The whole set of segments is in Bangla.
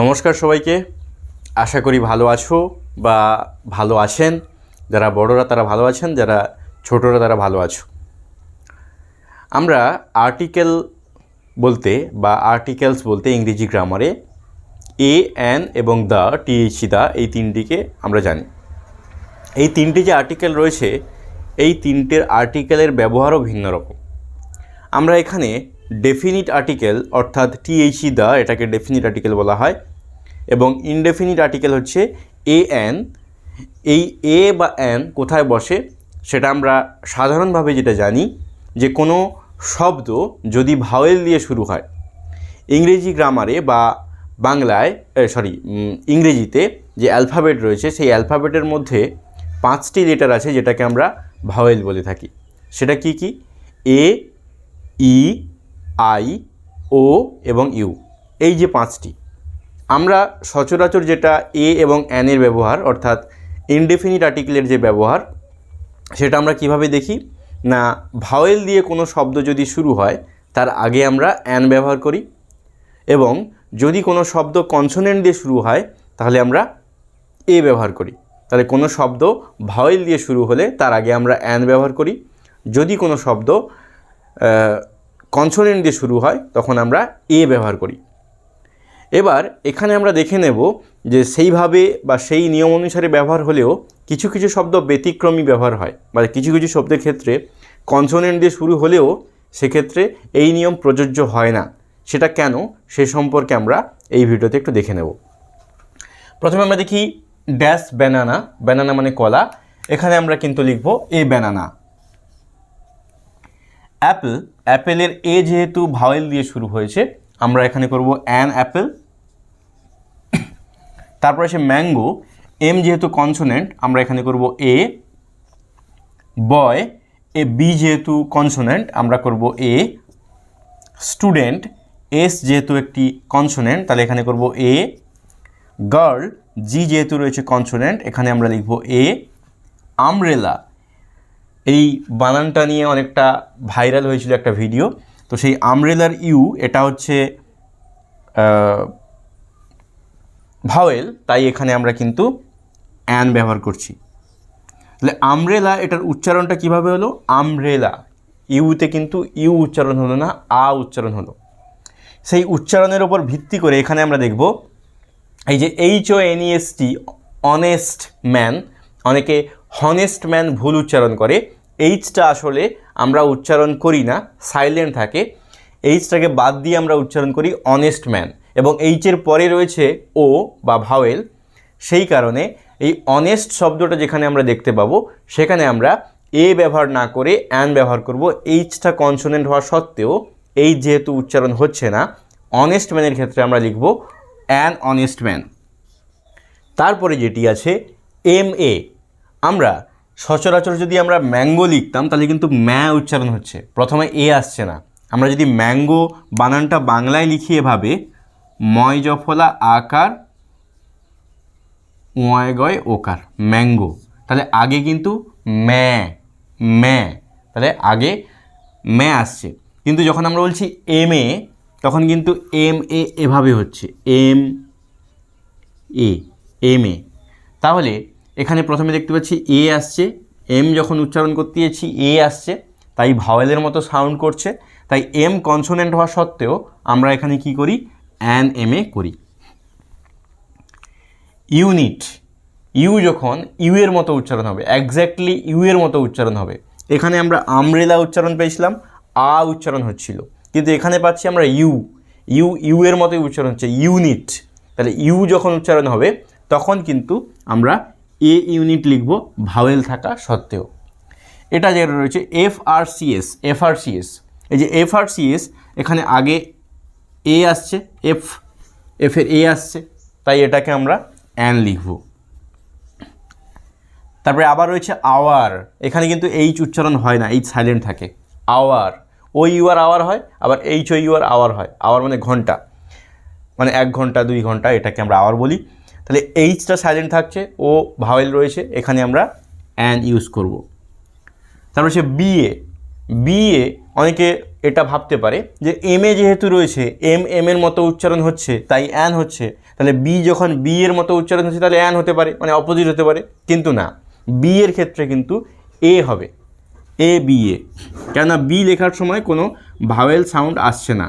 নমস্কার সবাইকে। আশা করি ভালো আছো বা ভালো আছেন। যারা বড়রা তারা ভালো আছেন, যারা ছোটরা তারা ভালো আছো। আমরা আর্টিকেল বলতে বা আর্টিকেলস বলতে ইংরেজি গ্রামারে এ অ্যান এবং দ্য টিএইচি দা এই তিনটিকে আমরা জানি। এই তিনটি যে আর্টিকেল রয়েছে, এই তিনটের আর্টিকেলের ব্যবহারও ভিন্ন রকম। আমরা এখানে ডেফিনিট আর্টিকেল অর্থাৎ টিএইচি দা এটাকে ডেফিনিট আর্টিকেল বলা হয়, এবং ইনডেফিনিট আর্টিকেল হচ্ছে এ অ্যান এই এ বা অ্যান কোথায় বসে সেটা আমরা সাধারণভাবে যেটা জানি, যে কোনো শব্দ যদি ভাওয়েল দিয়ে শুরু হয়, ইংরেজি গ্রামারে বা বাংলায় সরি ইংরেজিতে যে অ্যালফাবেট রয়েছে, সেই অ্যালফাবেটের মধ্যে পাঁচটি লেটার আছে যেটাকে আমরা ভাওয়েল বলে থাকি। সেটা কি কি? এ ই আই, ও এবং ইউ। এই যে পাঁচটি। আমরা সচরাচর যেটা এ এবং অ্যানের ব্যবহার, অর্থাৎ ইনডেফিনিট আর্টিকেলের যে ব্যবহার, সেটা আমরা কীভাবে দেখি? না ভাওয়েল দিয়ে কোনো শব্দ যদি শুরু হয়, তার আগে আমরা অ্যান ব্যবহার করি। এবং যদি কোনো শব্দ কনসোনেন্ট দিয়ে শুরু হয়, তাহলে আমরা এ ব্যবহার করি। তাহলে কোনো শব্দ ভাওয়েল দিয়ে শুরু হলে, তার আগে আমরা অ্যান ব্যবহার করি। যদি কোনো শব্দ কনসোনেন্ট দিয়ে শুরু হয়, তখন আমরা এ ব্যবহার করি। এবার এখানে আমরা দেখে নেব যে সেইভাবে বা সেই নিয়ম অনুসারে ব্যবহার হলেও কিছু কিছু শব্দ ব্যতিক্রমী ব্যবহার হয়, বা কিছু কিছু শব্দের ক্ষেত্রে কনসোনেন্ট দিয়ে শুরু হলেও সেক্ষেত্রে এই নিয়ম প্রযোজ্য হয় না। সেটা কেন? সে সম্পর্কে আমরা এই ভিডিওতে একটু দেখে নেব। প্রথমে আমরা দেখি ড্যাশ ব্যানানা ব্যানানা মানে কলা। এখানে আমরা কিন্তু লিখব এ ব্যানানা অ্যাপেল অ্যাপেলের এ যেহেতু ভাওয়েল দিয়ে শুরু হয়েছে, আমরা এখানে করব অ্যান অ্যাপেল। তারপর আসে ম্যাঙ্গো। এম যেহেতু কনসোনেন্ট, আমরা এখানে করব এ। বয়, এ বি যেহেতু কনসোনেন্ট, আমরা করব এ। স্টুডেন্ট, এস যেহেতু একটি কনসোনেন্ট, তাহলে এখানে করব এ। গার্ল, জি যেহেতু রয়েছে কনসোনেন্ট, এখানে আমরা লিখব এ। আমরেলা এই বানানটা নিয়ে অনেকটা ভাইরাল হয়েছিল একটা ভিডিও। তো সেই আমরেলার ইউ, এটা হচ্ছে ভাওয়েল, তাই এখানে আমরা কিন্তু অ্যান ব্যবহার করছি। তাহলে আমরেলা, এটার উচ্চারণটা কীভাবে হলো? আমরেলা, ইউতে কিন্তু ইউ উচ্চারণ হলো না, আ উচ্চারণ হলো। সেই উচ্চারণের ওপর ভিত্তি করে এখানে আমরা দেখব, এই যে H O N E S T honest man অনেকে হনেস্ট ম্যান ভুল উচ্চারণ করে। এইচটা আসলে আমরা উচ্চারণ করি না সাইলেন্ট থাকে। এইচটাকে বাদ দিয়ে আমরা উচ্চারণ করি অনেস্ট ম্যান এবং এইচের পরে রয়েছে ও বা ভাওয়েল সেই কারণে এই অনেস্ট শব্দটা যেখানে আমরা দেখতে পাবো, সেখানে আমরা এ ব্যবহার না করে অ্যান ব্যবহার করব। এইচটা কনসোনেন্ট হওয়া সত্ত্বেও এই যেহেতু উচ্চারণ হচ্ছে না অনেস্ট ম্যানের ক্ষেত্রে আমরা লিখব অ্যান অনেস্ট ম্যান তারপরে যেটি আছে এম এ আমরা সচরাচর যদি আমরা ম্যাঙ্গো লিখতাম, তাহলে কিন্তু ম্যা উচ্চারণ হচ্ছে। প্রথমে এ আসছে না। আমরা যদি ম্যাঙ্গো বানানটা বাংলায় লিখি এভাবে, ময় জফলা আকার ওয়ায় গয় ওকার ম্যাঙ্গো তাহলে আগে কিন্তু ম্যা ম্যা তাহলে আগে ম্যা আসছে। কিন্তু যখন আমরা বলছি এম এ তখন কিন্তু এম এ এভাবে হচ্ছে। এম এ এম এ তাহলে এখানে প্রথমে দেখতে পাচ্ছি এ আসছে, এম যখন উচ্চারণ করতে যাচ্ছি, এ আসছে, তাই ভাওয়েলের মতো সাউন্ড করছে, তাই এম কনসোনেন্ট হওয়া সত্ত্বেও আমরা এখানে কি করি? অ্যান এম এ করি। ইউনিট ইউ যখন ইউ এর মতো উচ্চারণ হবে একজ্যাক্টলি ইউ এর মতো উচ্চারণ হবে, এখানে আমরা আমরেলা উচ্চারণ পেয়েছিলাম, আ উচ্চারণ হচ্ছিল, কিন্তু এখানে পাচ্ছি আমরা ইউ ইউ ইউ এর মতোই উচ্চারণ হচ্ছে ইউনিট তাহলে ইউ যখন উচ্চারণ হবে, তখন কিন্তু আমরা এ ইউনিট লিখব ভাওয়েল থাকা সত্ত্বেও। এটা যেটা রয়েছে F R C S F R C S এই যে এফ আর সিএস এখানে আগে এ আসছে এফ এফের এ আসছে, তাই এটাকে আমরা অ্যান লিখব। তারপরে আবার রয়েছে আওয়ার এখানে কিন্তু এইচ উচ্চারণ হয় না এইচ সাইলেন্ট থাকে। Hour O U R hour হয়, আবার H O U R hour হয়। আওয়ার মানে ঘণ্টা। মানে এক ঘণ্টা, দুই ঘণ্টা, এটাকে আমরা আওয়ার বলি। তাহলে এইচটা সাইলেন্ট থাকছে ও ভাওয়েল রয়েছে, এখানে আমরা অ্যান ইউজ করব। তারপর হচ্ছে বিএ বিএ অনেকে এটা ভাবতে পারে যে এম এ যেহেতু রয়েছে এম এম এর মতো উচ্চারণ হচ্ছে, তাই অ্যান হচ্ছে, তাহলে বি যখন বি এর মতো উচ্চারণ হচ্ছে, তাহলে অ্যান হতে পারে মানে অপোজিট হতে পারে, কিন্তু না। বি এর ক্ষেত্রে কিন্তু এ হবে এ বি এ কেননা বি লেখার সময় কোনো ভাওয়েল সাউন্ড আসছে না।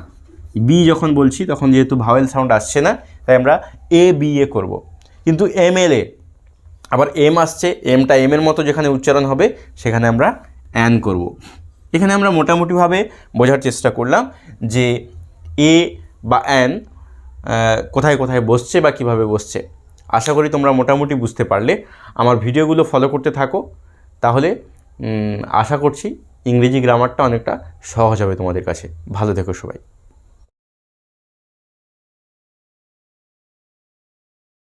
বি যখন বলছি, তখন যেহেতু ভাওয়েল সাউন্ড আসছে না তাই আমরা এ বি এ করব। কিন্তু এম এল এ আবার এম আসছে এমটা এম এর মতো যেখানে উচ্চারণ হবে, সেখানে আমরা অ্যান করব। এখানে আমরা মোটামুটিভাবে বোঝার চেষ্টা করলাম যে এ বা অ্যান কোথায় কোথায় বসছে বা কীভাবে বসছে। আশা করি তোমরা মোটামুটি বুঝতে পারলে। আমার ভিডিওগুলো ফলো করতে থাকো, তাহলে আশা করছি ইংরেজি গ্রামারটা অনেকটা সহজ হবে তোমাদের কাছে। ভালো থেকো সবাই।